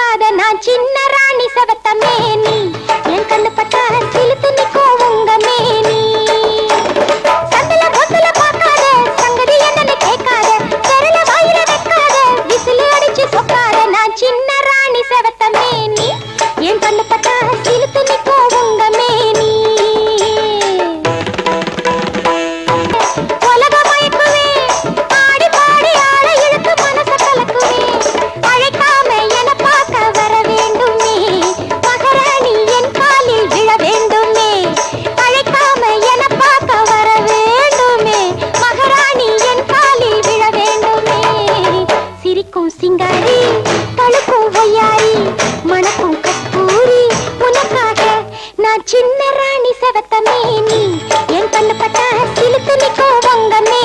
பார்க்காத நான் சின்ன ராணி சவத்தமே గుర్తునికో వంగనే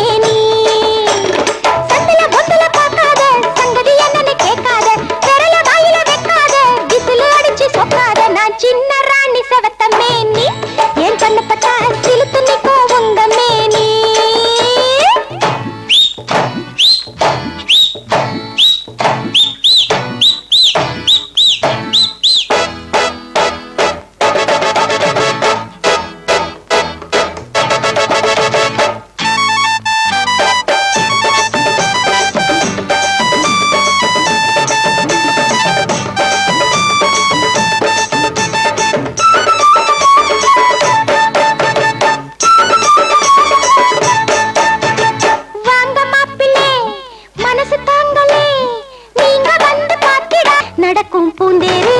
பூந்தேரு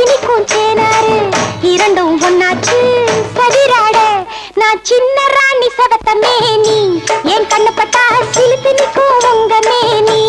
இனிக்கும் சேனாரு இரண்டும் ஒன்னாச்சு. சதிராட நான் சின்ன ராணி சவத்த மேனி என் கண்ணு பட்டா சிலுத்து நிற்கும் உங்க மேனி.